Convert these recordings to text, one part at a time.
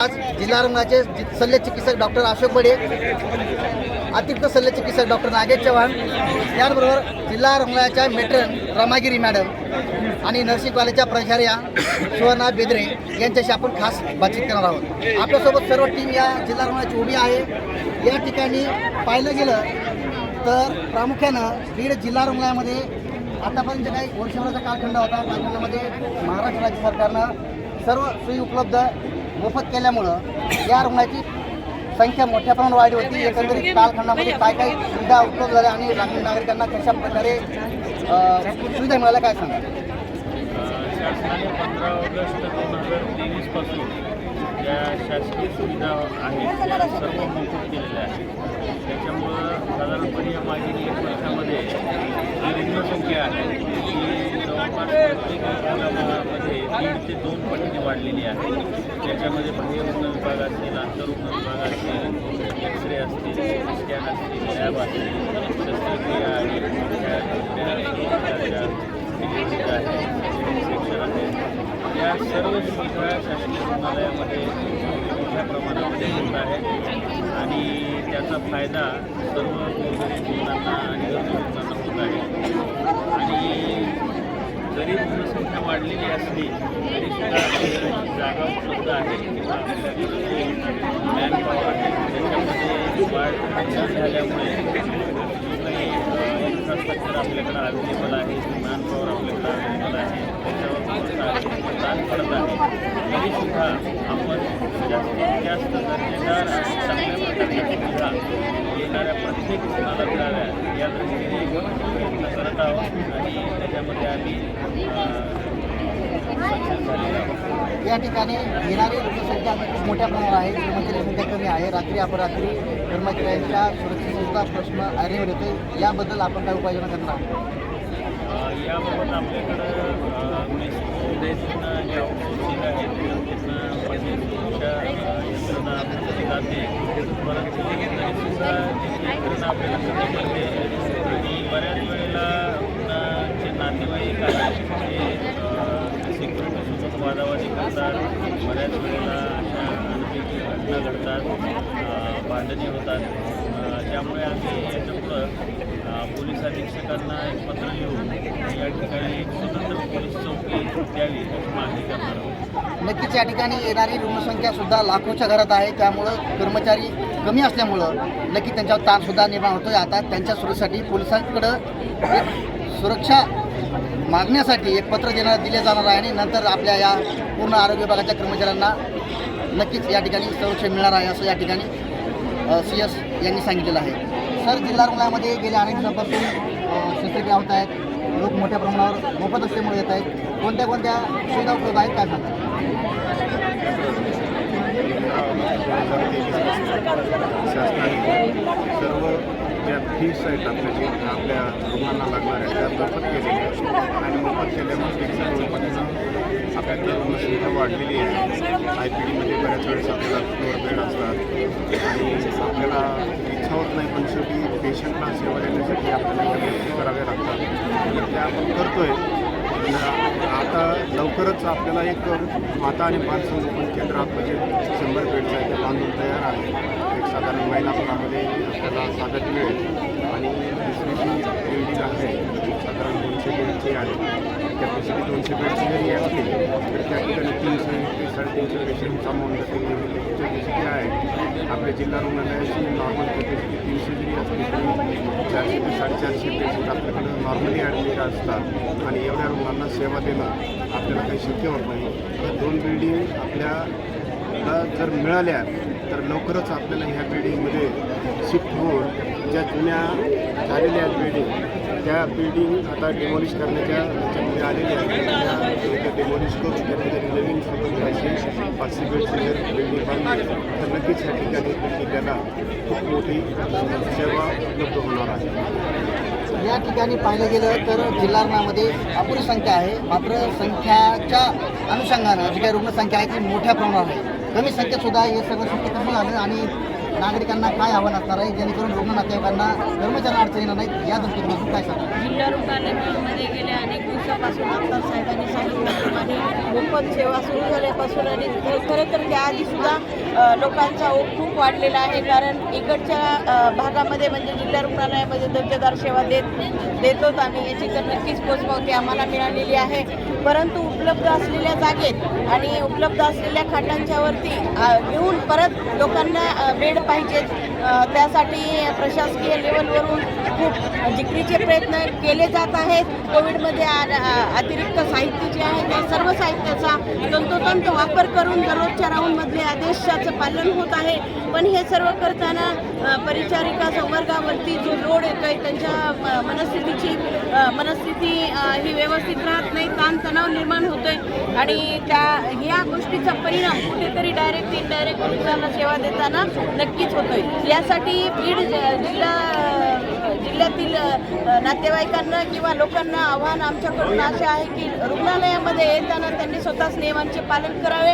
आज जिल्हा रुग्णाचे शल्य चिकित्सक डॉक्टर अशोक बडे अतिरिक्त शल्य चिकित्सक डॉक्टर नागेश चव्हाण त्याचबरोबर जिल्हा रुग्णालयाच्या मेट्रन रमागिरी मॅडम आणि नर्सिंग कॉलेजच्या प्राचार्या सुवर्णा बेदरे यांच्याशी आपण खास बातचीत करणार आहोत. आपल्यासोबत सर्व टीम या जिल्हा रुग्णालयाची उभी आहे. या ठिकाणी पाहिलं गेलं तर प्रामुख्यानं बीड जिल्हा रुग्णालयामध्ये आतापर्यंत काही वर्षभराचा कालखंड होता कालखंडामध्ये महाराष्ट्र राज्य सरकारनं सर्व सोयी उपलब्ध मोफत केल्यामुळं या रुग्णाची संख्या मोठ्या प्रमाणात वाढली होती. एकंदरीत कालखंडामध्ये काय काय सुविधा उपलब्ध झाल्या आणि ग्रामीण नागरिकांना कशा प्रकारे सुविधा मिळाल्या काय सांगा? शासनाने पंधरा ऑगस्ट दोन हजार तेवीसपासून ज्या शासकीय सुविधा आहेत त्या सर्व मोफत केलेल्या आहेत. त्याच्यामुळं साधारणपणे या मागील एक वर्षामध्ये जी रुग्णसंख्या आहे ती प्रत्येक दीड ते दोन पटीने वाढलेली आहे. त्याच्यामध्ये बाह्य विभाग असतील आंतररुग्ण विभाग असतील एक्सरे असतील स्कॅन असतील लॅब असतील शस्त्रक्रिया आहेत आहे सेक्शन आहे. या सर्व सुविधा शासकीय रुग्णालयामध्ये मोठ्या प्रमाणामध्ये होत आहेत. आणि त्याचा फायदा सर्व गोरगरीब रुग्णांना आणि गरजू रुग्णांना होत आहे. आणि जरी रुग्णसंख्या वाढलेली असली तरी सुद्धा आपल्याकडे जागा उपलब्ध आहे. किंवा आपल्याकडे जे मॅनपॉवर आहे. त्याच्यामध्ये वाढ न झाल्यामुळे जो काही इन्फ्रास्ट्रक्चर आपल्याकडे अवेलेबल आहे मॅनपॉवर आपल्याकडे अवेलेबल आहे. त्याच्यावर थोडासा ताण पडत आहे. तरीसुद्धा आपण जास्तीत जास्त दर्जेदार आणि चांगल्या प्रकारच्या सुविधा येणाऱ्या प्रत्येक रुग्णाला मिळाव्या या दृष्टीने प्रयत्न करत आहोत. आणि त्याच्यामध्ये आम्ही सक्सेस झालेलो आहोत या ठिकाणी येणारी लोकसंख्या खूप मोठ्या प्रमाणावर आहे. कर्मचारी संख्या कमी आहे. रात्री अपरात्री कर्मचाऱ्यांच्या सुरक्षेचा प्रश्न ऐरणीवर येतो याबद्दल आपण काय उपाययोजना करणार आहोत? याबाबत आपल्याकडं मेस्कोमधून जे आउटसोर्सिंग आहे त्यांना पंचायतीच्या यंत्रणा केली जाते परंतु तरीसुद्धा त्याची यंत्रणा आपल्याला कमी पडते आणि बऱ्याच वेळेला रुग्णाचे नातेवाईक आहेत ते सिक्युरिटीसोबत वादावादी करतात बऱ्याच वेळेला अशा अनपेक्षी घटना घडतात अ, होतात. त्यामुळे आम्ही याच्यापुढं पोलीस अधीक्षकांना एक पत्र लिहून या ठिकाणी एक स्वतंत्र पोलीस चौकी द्यावी अशी मागणी करणार आहोत. नक्कीच या ठिकाणी येणारी रुग्णसंख्या सुद्धा लाखोच्या घरात आहे. त्यामुळं कर्मचारी कमी असल्यामुळं नक्की त्यांच्यावर ताणसुद्धा निर्माण होतोय. आता त्यांच्या सुरक्षेसाठी पोलिसांकडं सुरक्षा मागण्यासाठी एक पत्र देणार दिले जाणार आहे आणि नंतर आपल्या या पूर्ण आरोग्य विभागाच्या कर्मचाऱ्यांना नक्कीच या ठिकाणी संरक्षण मिळणार आहे असं या ठिकाणी सी एस यांनी सांगितलेलं आहे. सर जिल्हा रुग्णालयामध्ये गेल्या अनेक दिवसापासून शस्त्रक्रिया होत आहेत. लोक मोठ्या प्रमाणावर मोफत असल्यामुळे येत आहेत. कोणत्या कोणत्या सुविधा उपलब्ध आहेत? काय सांगतात सर्व ज्या फीस आहेत आपल्या जे आपल्या रुग्णांना लागणाऱ्या त्या मोफत केलेल्या आणि मोफत केल्यामुळे सर्व पटीनं आपल्याकडे रुग्णसंख्या वाढलेली आहे. आय पी डीमध्ये बऱ्याच वेळेस आपल्याला फ्लोअर बेड असतात. आणि आपल्याला इच्छा होत नाही पण शेवटी पेशंटला सेवा देण्यासाठी आपल्याला त्या करावे लागतात. ते त्या आपण करतो आहे आता लवकरच आपल्याला एक माता आणि बाल संगोपन केंद्र आपलं जे शंभर बेडचं आहे ते बांधून तयार आहे. एक साधारण महिनाभरामध्ये आपल्याला स्वागत मिळेल आणि दुसरी जी बिल्डिंग आहे साधारण दोनशे बेडची आहे. कॅपॅसिटी दोनशे बेडची जरी असली तर त्या ठिकाणी तीनशे ते साडेतीनशे पेशंटचा म्हणून कॅपॅसिटी आहे आपल्या जिल्हा रुग्णालयाची नॉर्मल कॅपॅसिटी तीनशे जरी असली तरी चारशे ते साडेचारशे पेशंट आपल्याकडं नॉर्मली ॲडमिट असतात आणि एवढ्या रुग्णांना सेवा देणं आपल्याला काही शक्य होत नाही तर दोन बिल्डिंग आपल्याला जर मिळाल्या तर लवकरच आपल्याला ह्या बिल्डिंगमध्ये शिफ्ट होऊन ज्या जुन्या झालेल्या बिल्डिंग त्या बिल्डिंग आता डिमॉलिश करण्याच्या ह्याच्यामध्ये आलेल्या आहेत. त्या डिमॉलिश करून त्यामध्ये नवीन स्वतंत्र अशी पाचशे बेडची जर बिल्डिंग बांधली तर नक्कीच या ठिकाणी जिल्ह्याला खूप मोठी सेवा उपलब्ध होणार आहे. या ठिकाणी पाहिलं गेलं तर जिल्हा अपुरी संख्या आहे. मात्र संख्याच्या अनुषंगानं जी काही रुग्णसंख्या आहे ती मोठ्या प्रमाणात आहे. कमी संख्येत सुद्धा हे सगळं शक्य कसं झालं आणि नागरिकांना काय आव्हान असणार आहे? जेणेकरून रुग्ण नातेवाईकांना कर्मचारी अडचणी येणार नाहीत. या दृष्टिकोनातून काय सांगा जिल्हा रुग्णालयामध्ये गेल्या अनेक दिवसापासून आमदार साहेबांनी सांगितल्याप्रमाणे मोफत सेवा सुरू झाल्यापासून आणि खरं तर त्याआधी सुद्धा लोकांचा ओघ खूप वाढलेला आहे. कारण इकडच्या भागामध्ये म्हणजे जिल्हा रुग्णालयामध्ये दर्जेदार सेवा देत देतोच आम्ही याची तर नक्कीच पोचपावती आम्हाला मिळालेली आहे. परंतु उपलब्ध असलेल्या जागेत आणि उपलब्ध असलेल्या खाटांच्या वरती परत लोकांना बेड पाहिजेत. त्यासाठी प्रशासकीय लेवलवरून खूप जिकरीचे प्रयत्न केले जात आहेत. कोविडमध्ये आ- अतिरिक्त साहित्य जे आहे त्या सर्व साहित्याचा तंतोतंत वापर करून दररोजच्या राऊंडमधले आदेशाचं पालन होत आहे. पण हे सर्व करताना परिचारिका संवर्गावरती जो लोड येतो आहे त्यांच्या मनस्थितीची मनस्थिती ही व्यवस्थित राहत नाही. ताणतणाव निर्माण होतो होतोय. आणि त्या या गोष्टीचा परिणाम कुठेतरी डायरेक्ट इनडायरेक्ट रुग्णांना सेवा देताना नक्कीच होतोय. यासाठी बीड ज- जिल्हा जिल्ह्यातील नातेवाईकांना किंवा लोकांना आव्हान आमच्याकडून असे आहे की रुग्णालयामध्ये येताना त्यांनी स्वतःच नियमांचे पालन करावे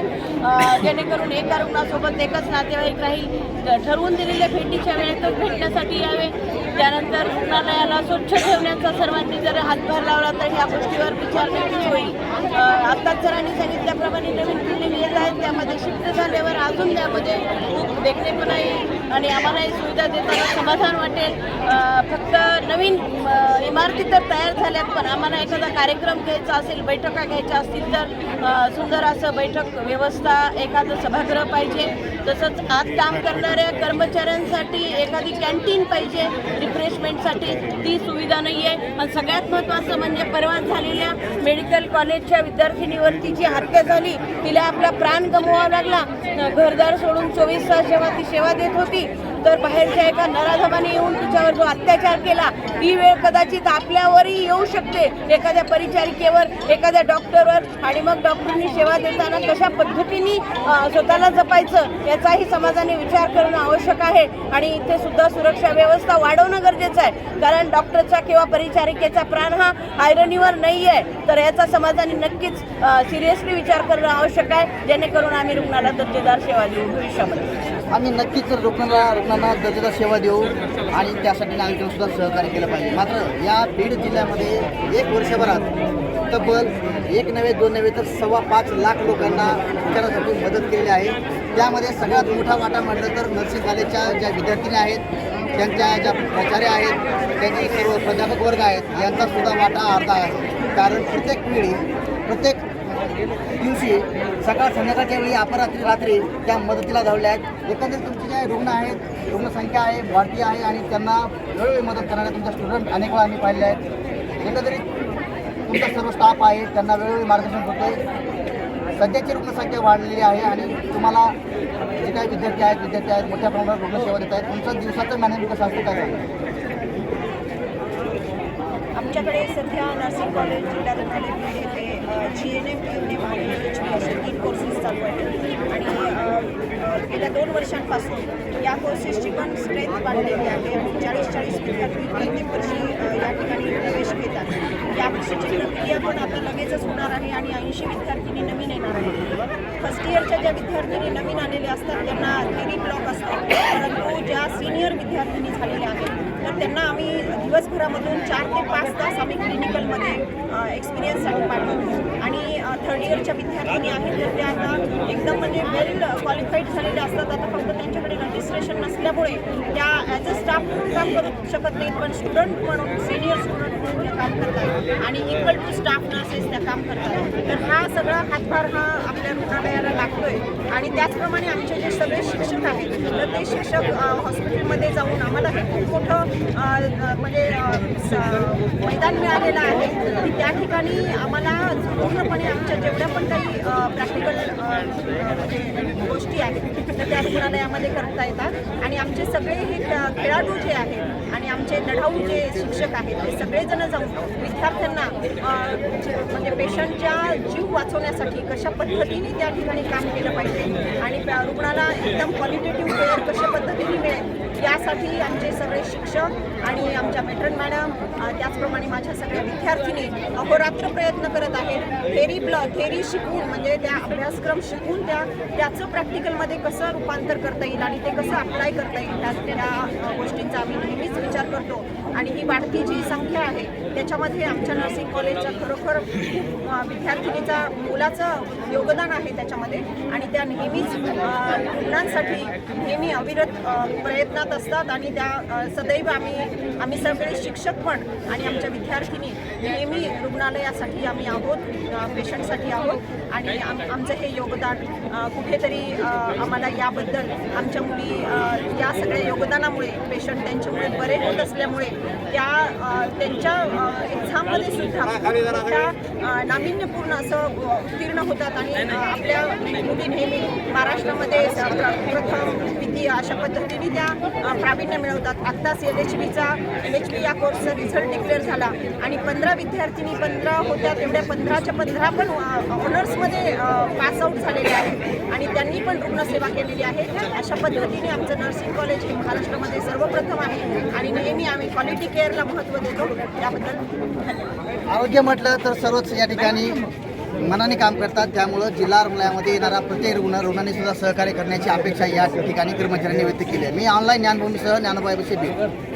जेणेकरून एका रुग्णासोबत एकच नातेवाईक राहील ठरवून दिलेल्या भेटीच्या वेळेतच भेटण्यासाठी यावे. त्यानंतर रुग्णालयाला स्वच्छ ठेवण्याचा सर्वांनी जर हातभार लावला तर ह्या गोष्टीवर विचार नक्की होईल आत्ताच सरांनी सांगितल्याप्रमाणे नवीन बिल्डिंग येत आहेत त्यामध्ये शिफ्ट झाल्यावर अजून त्यामध्ये खूप देखणेपणा येईल आणि आम्हालाही सुविधा देताना समाधान वाटेल. फक्त नवीन इमारती तर तयार झाल्यात पण आम्हाला एखादा कार्यक्रम घ्यायचा असेल बैठका घ्यायच्या असतील तर सुंदर असं बैठक व्यवस्था एखादं सभागृह पाहिजे. तसंच आज काम करणाऱ्या कर्मचाऱ्यांसाठी एखादी कॅन्टीन पाहिजे रिफ्रेशमेंटसाठी. ती सुविधा नाही आहे आणि सगळ्यात महत्त्वाचं म्हणजे परवा झालेल्या मेडिकल कॉलेजच्या विद्यार्थिनीवरती जी हत्या झाली तिला आपला प्राण गमवावा लागला. घरदार सोडून चोवीस तास जेव्हा ती सेवा देत होती तर बाहेरच्या एका नराधमाने येऊन तिच्यावर जो अत्याचार केला ती वेळ कदाचित आपल्यावरही येऊ शकते. एखाद्या परिचारिकेवर एखाद्या डॉक्टरवर आणि मग डॉक्टरनी सेवा देताना कशा पद्धतीने स्वतःला जपायचं याचाही समाजाने विचार करणं आवश्यक आहे. आणि इथे सुद्धा सुरक्षा व्यवस्था वाढवणं गरजेचं आहे. कारण डॉक्टरचा किंवा परिचारिकेचा प्राण हा आयरनीवर नाही आहे तर याचा समाजाने नक्कीच सिरियसली विचार करणं आवश्यक आहे. जेणेकरून आम्ही रुग्णाला दर्जेदार सेवा देऊ भविष्यामध्ये. आम्ही नक्कीच रुग्णाला रुग्णांना दर्जेदार सेवा देऊ आणि त्यासाठी नागरिकांसुद्धा सहकार्य केलं पाहिजे. मात्र या बीड जिल्ह्यामध्ये एक वर्षभरात तब्बल एक नव्हे दोन नव्हे तर सव्वा पाच लाख लोकांना उपचारासाठी मदत केलेली आहे. त्यामध्ये सगळ्यात मोठा वाटा म्हटलं तर नर्सिंग कॉलेजच्या ज्या विद्यार्थिनी आहेत त्यांच्या ज्या प्राचार्य आहेत त्यांचे सर्व प्राध्यापक वर्ग आहेत यांचासुद्धा वाटा अर्धा आहे. कारण प्रत्येक पिढी प्रत्येक दिवशी सकाळ संध्याकाळच्या वेळी अपरात्री रात्री त्या मदतीला धावल्या आहेत. एकंदरीत तुमचे जे रुग्ण आहेत रुग्णसंख्या आहे वाढती आहे आणि त्यांना वेळोवेळी मदत करणारे तुमच्या स्टुडंट अनेक वेळा आम्ही पाहिले आहेत. एकंदरीत तुमचा सर्व स्टाफ आहे त्यांना वेळोवेळी मार्गदर्शन होतं सध्याची रुग्णसंख्या वाढलेली आहे आणि तुम्हाला जे काही विद्यार्थी आहेत विद्यार्थी आहेत मोठ्या प्रमाणात रुग्णसेवा देत आहेत. तुमचं दिवसाचं मॅनेजमेंट कसं असतं काय आमच्याकडे सध्या नर्सिंग कॉलेज जिल्हा रुग्णालय G N M P M H असे तीन कोर्सेस चालू आहेत. आणि गेल्या दोन वर्षांपासून या कोर्सेसची पण स्ट्रेंथ वाढलेली आहे आणि चाळीस चाळीस विद्यार्थी प्रत्येक वर्षी या ठिकाणी प्रवेश घेतात. या वर्षीची प्रक्रिया पण आता लगेचच होणार आहे आणि ऐंशी विद्यार्थिनी नवीन येणार आहेत. फर्स्ट इयरच्या ज्या विद्यार्थिनी नवीन आलेल्या असतात त्यांना थेरी ब्लॉक असतात. परंतु ज्या सिनियर विद्यार्थिनी झालेल्या आहेत त्यांना आम्ही दिवसभरामधून चार ते पाच तास आम्ही क्लिनिकलमध्ये एक्सपिरियन्ससाठी पाठवतो. आणि थर्ड इयरच्या विद्यार्थिनी आहेत तर त्या आता एकदम म्हणजे वेल क्वालिफाईड झालेल्या असतात. आता फक्त त्यांच्याकडे रजिस्ट्रेशन नसल्यामुळे त्या ॲज अ स्टाफ म्हणून काम करू शकत नाहीत पण स्टुडंट म्हणून सिनियर स्टुडंट म्हणून त्या काम करतात. आणि इक्वल टू स्टाफ नर्सेस त्या काम करतात. तर हा सगळा हातभार हा आपल्या रुग्णालयाला आणि त्याचप्रमाणे आमचे जे सगळे शिक्षक आहेत तर ते शिक्षक हॉस्पिटलमध्ये जाऊन आम्हाला हे खूप मोठं म्हणजे स- मैदान मिळालेलं आहे. की त्या ठिकाणी आम्हाला पूर्णपणे आमच्या जेवढ्या पण काही प्रॅक्टिकल म्हणजे गोष्टी आहेत तर त्या रुग्णालयामध्ये करता येतात. आणि आमचे सगळे हे खेळाडू जे आहेत आमचे लढाऊ जे शिक्षक आहेत. ते सगळेजण जाऊन विद्यार्थ्यांना म्हणजे पेशंटच्या जीव वाचवण्यासाठी कशा पद्धतीने त्या ठिकाणी काम केलं पाहिजे आणि रुग्णाला एकदम क्वालिटेटिव्ह केअर कशा पद्धतीने मिळेल यासाठी आमचे सगळे शिक्षक आणि आमच्या मेट्रन मॅडम त्याचप्रमाणे माझ्या सगळ्या विद्यार्थिनी अहोरात्र प्रयत्न करत आहेत. थेरी ब्ल थेरी शिकून म्हणजे त्या अभ्यासक्रम शिकून त्या त्याचं प्रॅक्टिकलमध्ये कसं रूपांतर करता येईल आणि ते कसं अप्लाय करता येईल त्या गोष्टींचा आम्ही नेहमीच विचार करतो. आणि ही वाढती जी संख्या आहे त्याच्यामध्ये आमच्या नर्सिंग कॉलेजचं खरोखर खूप विद्यार्थिनीचा मुलाचं योगदान आहे त्याच्यामध्ये. आणि त्या नेहमीच रुग्णांसाठी नेहमी अविरत प्रयत्नात असतात आणि त्या सदैव आम्ही आम्ही सगळे शिक्षक पण आणि आमच्या विद्यार्थिनी नेहमी रुग्णालयासाठी आम्ही आहोत पेशंटसाठी आहोत. आणि आम आमचं हे योगदान कुठेतरी आम्हाला याबद्दल आमच्या मुली या सगळ्या योगदानामुळे पेशंट त्यांच्यामुळे बरे होत असल्यामुळे त्या त्यांच्या एक्झाममध्ये सुद्धा त्या नाविन्यपूर्ण असं उत्तीर्ण होतात आणि आपल्या मुली नेहमी महाराष्ट्रामध्ये प्रथम द्वितीय अशा पद्धतीने त्या प्रावीण्य मिळवतात. आत्ताच एल एच बीचा एल एच बी या कोर्सचा रिझल्ट डिक्लेअर झाला आणि पंधरा विद्यार्थिनी पंधरा होत्या तेवढ्या पंधराच्या पंधरा पण ऑनर्समध्ये पास आऊट झालेले आहेत. आणि त्यांनी पण रुग्णसेवा केलेली आहे. अशा पद्धतीने आमचं नर्सिंग कॉलेज हे महाराष्ट्रामध्ये सर्वप्रथम आहे आणि नेहमी आम्ही क्वालिटी केअरला महत्त्व देतो. त्याबद्दल आरोग्य म्हटलं तर सर्वच या ठिकाणी मनाने काम करतात. त्यामुळं जिल्हा रुग्णालयामध्ये येणारा प्रत्येक रुग्ण रुग्णांनी सुद्धा सहकार्य करण्याची अपेक्षा या ठिकाणी कर्मचाऱ्यांनी व्यक्त केली आहे. मी ऑनलाईन ज्ञानभूमीसह ज्ञानोबाई बसे